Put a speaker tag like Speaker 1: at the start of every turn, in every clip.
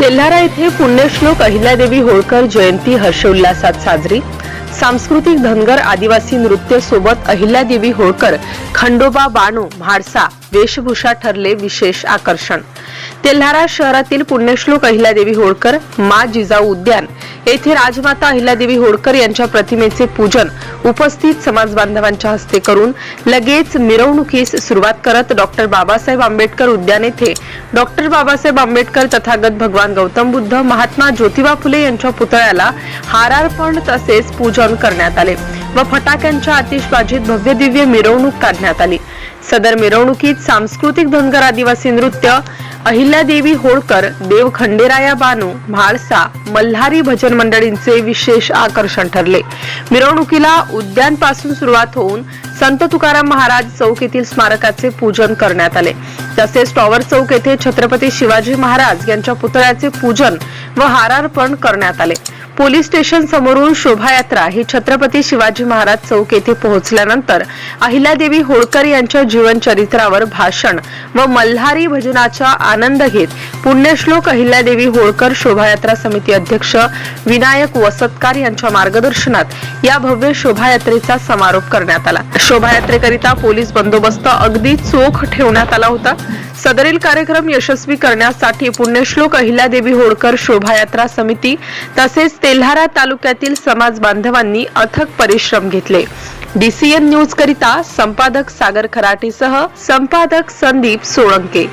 Speaker 1: तेल्हारा येथे पुण्यश्लोक अहिल्यादेवी होळकर जयंती हर्षोल्लासात साजरी. सांस्कृतिक धनगर आदिवासी नृत्य सोबत अहिल्यादेवी होळकर खंडोबा बाणू म्हाडसा वेशभूषा ठरले विशेष आकर्षण. तेल्हारा शहरातील पुण्यश्लोक अहिल्यादेवी होळकर मा जिजाऊ उद्यान येथे राजमाता अहिल्यादेवी होळकर यांच्या प्रतिमेचे पूजन उपस्थित समाज बांधवांच्या हस्ते करून लगेच मिरवणुकीस सुरुवात करत डॉक्टर बाबासाहेब आंबेडकर उद्यान येथे. डॉक्टर बाबासाहेब आंबेडकर तथागत भगवान गौतम बुद्ध महात्मा ज्योतिबा फुले यांच्या पुतळ्याला हारार्पण तसेच पूजन करण्यात आले व फटाक्यांच्या आतिषबाजीत भव्य दिव्य मिरवणूक काढण्यात आली. सदर मिरवणुकीत सांस्कृतिक धनगर आदिवासी नृत्य अहिल्यादेवी होळकर देव खंडेराया बानू म्हाळसा मल्हारी भजन मंडळींचे विशेष आकर्षण ठरले. मिरवणुकीला उद्यानपासून सुरुवात होऊन संत तुकाराम महाराज चौक येथील स्मारकाचे पूजन करण्यात आले. तसेच टॉवर चौक येथे छत्रपती शिवाजी महाराज यांच्या पुतळ्याचे पूजन व हारार्पण करण्यात आले. पोलीस स्टेशन समोरून शोभायात्रा ही छत्रपती शिवाजी महाराज चौक येथे पोहोचल्यानंतर अहिल्यादेवी होळकर यांच्या जीवनचरित्रावर भाषण व मल्हारी भजनाचा आनंद घेत पुण्यश्लोक अहिल्यादेवी होळकर शोभायात्रा समिती अध्यक्ष विनायक वसतकार यांच्या मार्गदर्शनात या भव्य शोभायात्रेचा समारोप करण्यात आला. शोभायात्रेकरिता पोलीस बंदोबस्त अगदी चोख ठेवण्यात आला होता. सदरील कार्यक्रम यशस्वी करण्यासाठी पुण्यश्लोक अहिल्यादेवी होळकर शोभायात्रा समिती तसेच तेल्हारा तालुक्यातील समाज बांधवांनी अथक परिश्रम घेतले डीसीएन न्यूज करिता संपादक सागर खराटेसह संपादक संदीप सोळंके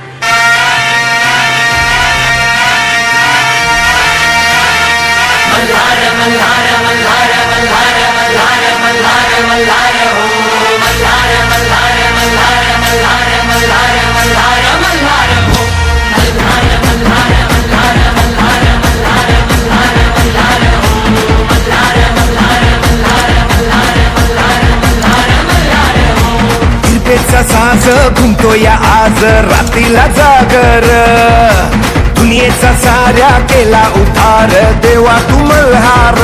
Speaker 2: किरपेचा साज घुमतो या आज रात्रीला जागर. दुनियेचा साऱ्या केला उद्धार देवा तू मल्हार.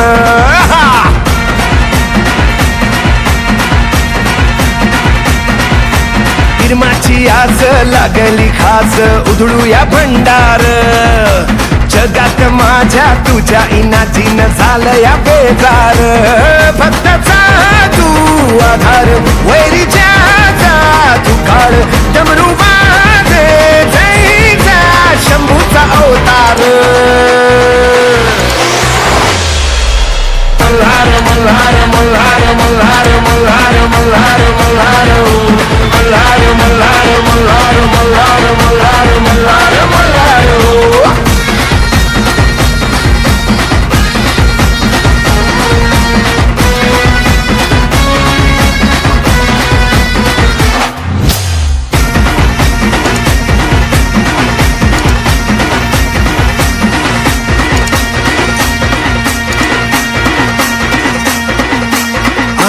Speaker 2: निर्माची आज लागली खास उधळूया भंडार. जगात माझ्या तुझ्या इनाजीन झालं या बेजार. भक्ताचा तू आधार वैरीच्या तू काळ डमरू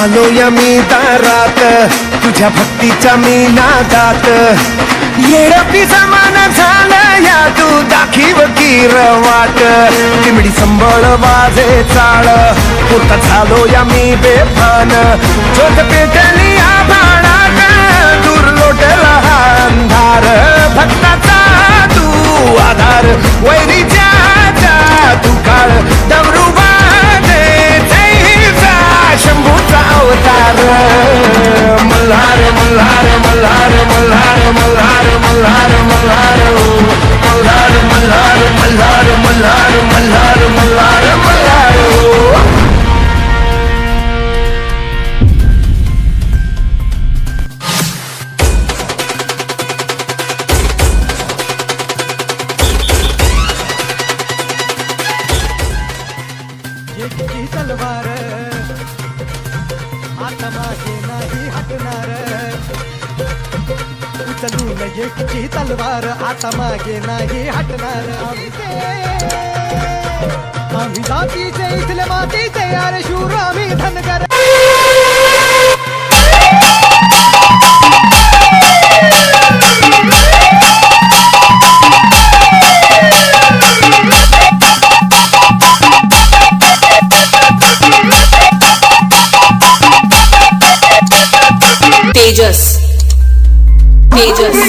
Speaker 2: आलो या मी दारात. तुझ्या भक्तीच्या मी नादात. येडपी समान झालं या तू दाखीव कीर वाट चिमडी संबळ वाजे चाळ. पुरता झालो या मी बेफान छोट पेटली आभाळात. दूर लोटला हा अंधार. भक्ताचा तू आधार. वैरीच्या तू काळ. डमरू उचलून एकची तलवार, आता मागे नाही हटणार आम्ही जातीचे इथले मातीचे अरे शूर आम्ही धनगर तेजस। Tejas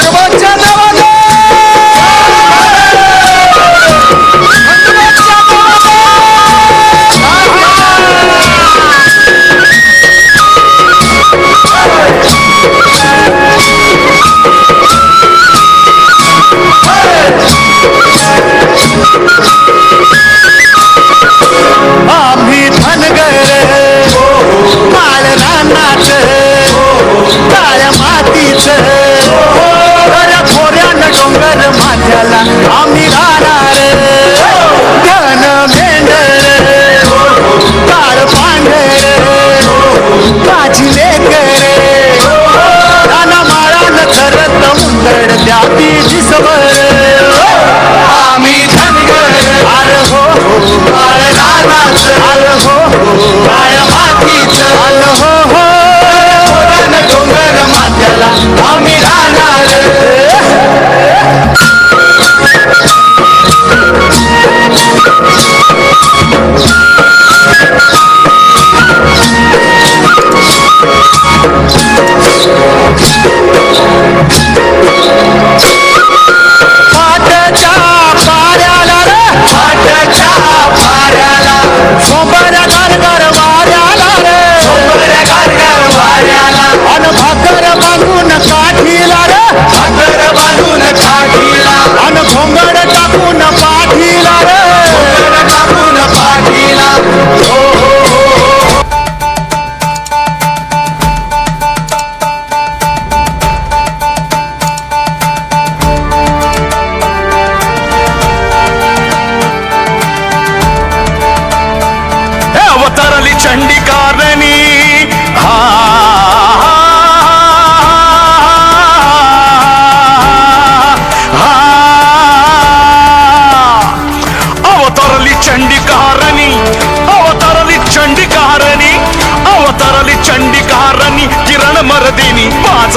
Speaker 2: Come
Speaker 3: on. पाण्याला आम्ही राहणार घन मेंढर काळ पांढर काची लेकर राना माळा नखर तंगड त्या तिची आम्ही धनगर. आर हो काळ रानाच. हो काळ
Speaker 4: मातीच. आल
Speaker 2: हो हो. हो, हो. हो डोंगर
Speaker 4: मात्याला आम्ही राहणार Thank you.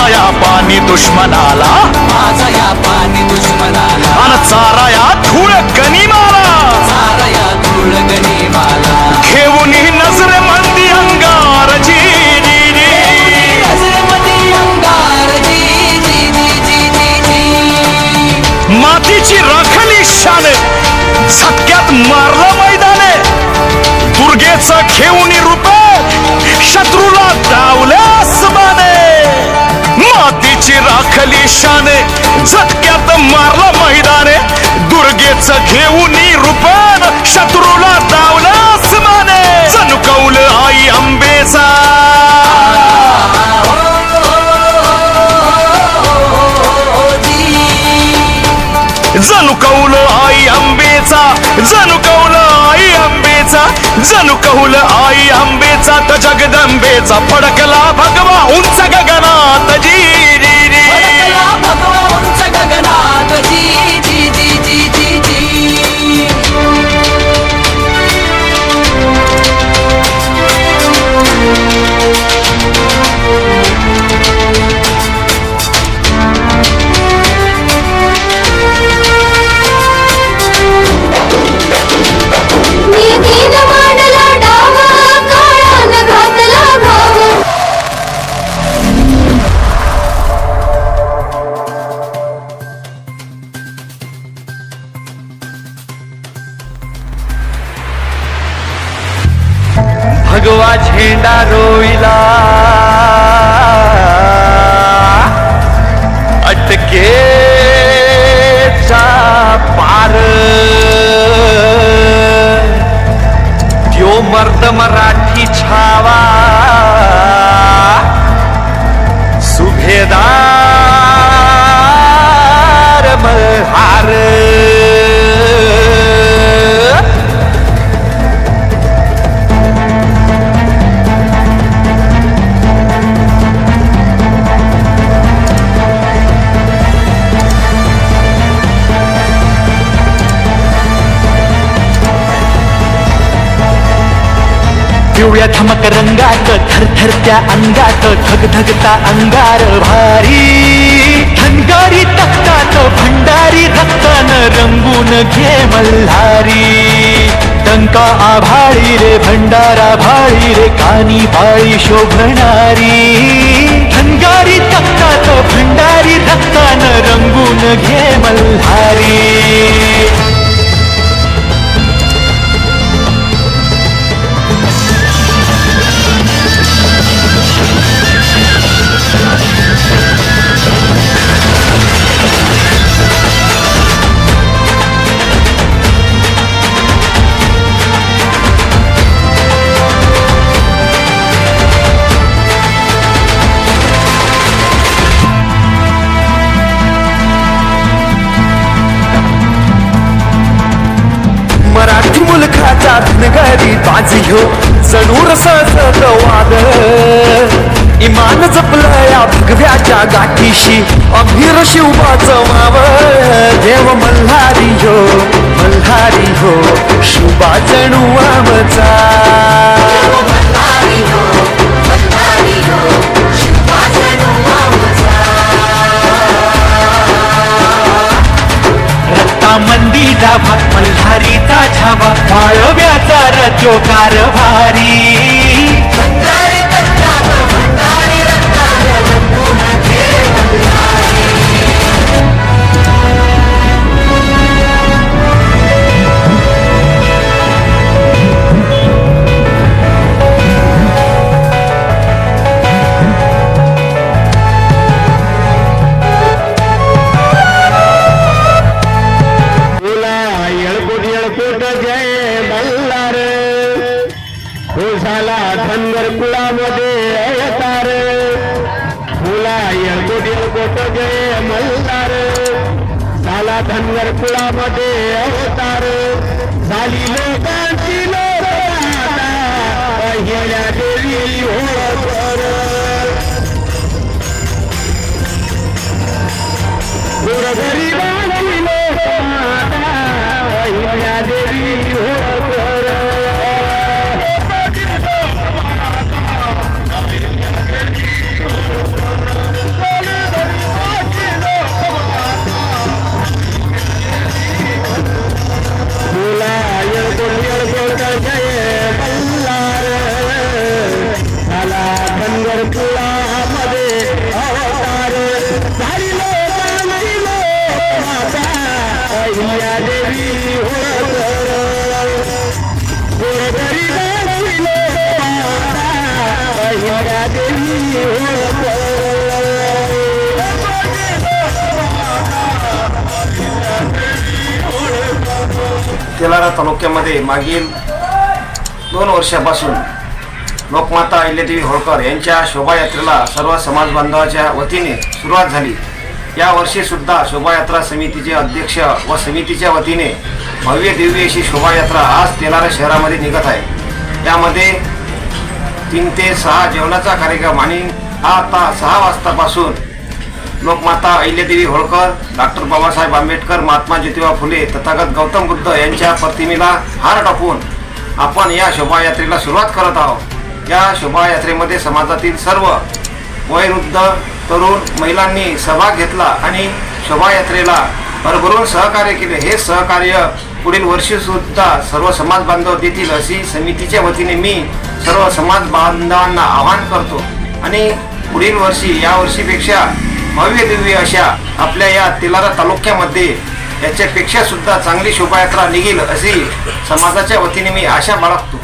Speaker 4: या पाणी दुश्मनाला.
Speaker 5: माझा या पाणी दुश्मनाला.
Speaker 4: अन चारा या धूळ गनिमाला.
Speaker 5: सारा या धूळ गनिमाला.
Speaker 4: घेऊन नजरे मंदी अंगार जी जी, जी.
Speaker 5: नजरेमध्ये अंगार जी जी जी जी जी. जी
Speaker 4: मातीची राखली शान. झटक्यात मारलं मैदाने. दुर्गेच घेऊन रूप. शत्रूला डावल्यास राखली शाने झटक्यात मारला मैदाने. दुर्गेच घेऊन रूप शत्रूला दावला माने. जणू आई आंबेचा. जनुकौल आई आंबेचा जनुकौल आई आंबेचा जनुकौल आई आंबेचा त जगदंबेचा फडकला भगवा उंच गगनात जी.
Speaker 5: भगवा
Speaker 4: झेंडा रोईला. अटकेचा पार. त्यो मर्द मराठी छावा. सुभेदार मल्हार. पिवळ्या थमक रंगात थरथरत्या अंगात धगधगता अंगार भारी. धनगारी तक्तात भंडारी रक्तान रंगून घे मल्हारी. टंका आभाळी रे भंडारा भाळी रे कानी पाळी शोभणारी. धनगारी तक्तात भंडारी
Speaker 2: धनगरी बाजी हो जणू रसाच वाद इमान जपलं या भगव्याच्या गाठीशी अभिर शिवबाचं माव देव मल्हारी हो मल्हारी हो शिवबा जणू आमचा.
Speaker 4: रक्ता मंदिरा भात मल्हारीचा छावा जो कारभारी
Speaker 6: कुळामध्ये अवतार फुला येळकोट येळकोट गे मल्हार झाला धनगर कुळामध्ये अवतार. झाली लोकांची लोक गेल्या देवी होळकर
Speaker 7: तेलारा तालुक्यामध्ये मागील दोन वर्षापासून लोकमाता अहिल्यादेवी होळकर यांच्या शोभायात्रेला सर्व समाज बांधवाच्या वतीने सुरुवात झाली. या शोभायात्रा समितीचे अध्यक्ष व समितीच्या वतीने भव्य दिव्य अशी शोभायात्रा आज तेलारा शहरामध्ये निघत आहे. यामध्ये तीन ते सहा जेवणाचा कार्यक्रम आणि आता सहा वाजतापासून लोकमाता अहिल्यादेवी होळकर डॉक्टर बाबासाहेब आंबेडकर महात्मा ज्योतिबा फुले तथागत गौतम बुद्ध यांच्या प्रतिमेला हार टाकून आपण या शोभायात्रेला सुरुवात करत आहोत. या शोभायात्रेमध्ये समाजातील सर्व वयोवृद्ध तरुण महिलांनी सहभाग घेतला आणि शोभायात्रेला भरभरून सहकार्य केले. हे सहकार्य पुढील वर्षीसुद्धा सर्व समाज बांधव देतील अशी समितीच्या वतीने मी सर्व समाज बांधवांना आवाहन करतो. आणि पुढील वर्षी या वर्षीपेक्षा भव्य दिव्य अशा आपल्या या तिलारा तालुक्यामध्ये याच्यापेक्षा सुद्धा चांगली शोभायात्रा निघेल अशी समाजाच्या वतीने मी आशा बाळगतो.